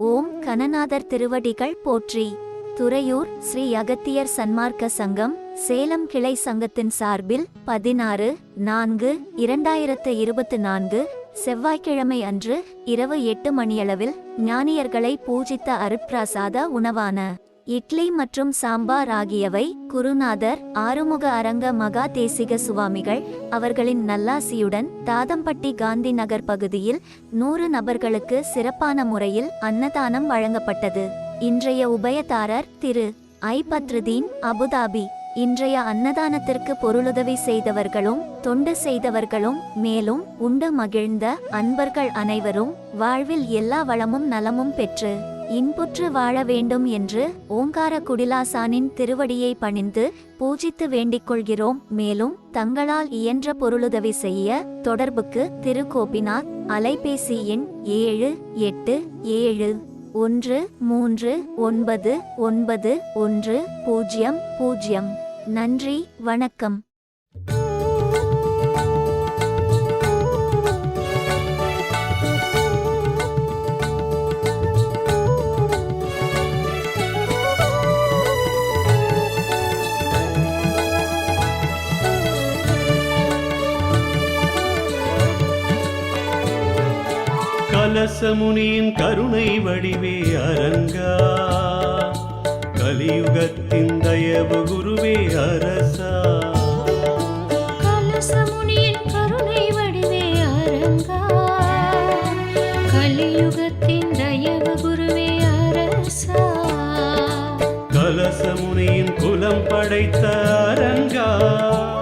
ஓம் கணநாதர் திருவடிகள் போற்றி. துறையூர் ஸ்ரீ அகத்தியர் சன்மார்க்க சங்கம் சேலம் கிளை சங்கத்தின் சார்பில் பதினாறு நான்கு இரண்டாயிரத்து இருபத்து நான்கு செவ்வாய்க்கிழமை அன்று இரவு எட்டு மணியளவில் ஞானியர்களை பூஜித்த அருட்பிரசாத உணவான இட்லி மற்றும் சாம்பார் ஆகியவை குருநாதர் ஆறுமுக அரங்க மகா தேசிக சுவாமிகள் அவர்களின் நல்லாசியுடன் தாதம்பட்டி காந்தி நகர் பகுதியில் நூறு நபர்களுக்கு சிறப்பான முறையில் அன்னதானம் வழங்கப்பட்டது. இன்றைய உபயதாரர் திரு. ஐ பத்ருதீன் அபுதாபி. இன்றைய அன்னதானத்திற்கு பொருளுதவி செய்தவர்களும் தொண்டு செய்தவர்களும் மேலும் உண்டு மகிழ்ந்த அன்பர்கள் அனைவரும் வாழ்வில் எல்லா வளமும் நலமும் பெற்று இன்புற்று வாழ வேண்டும் என்று ஓங்கார குடிலாசானின் திருவடியை பணிந்து பூஜித்து வேண்டிக் கொள்கிறோம். மேலும் தங்களால் இயன்ற பொருளுதவி செய்ய தொடர்புக்கு திரு கோபிநாத் அலைபேசி எண் ஏழு எட்டு ஏழு ஒன்று மூன்று ஒன்பது ஒன்பது ஒன்று பூஜ்ஜியம் பூஜ்ஜியம் நன்றி வணக்கம். கலசமுனியின் கருணை வடிவே அரங்கா. கலியுகத்தின் தயவு குருவே அரசா. கலசமுனியின் கருணை வடிவே அரங்கா. கலியுகத்தின் தயவு குருவே அரசா. கலசமுனியின் குலம் படைத்த அரங்கா.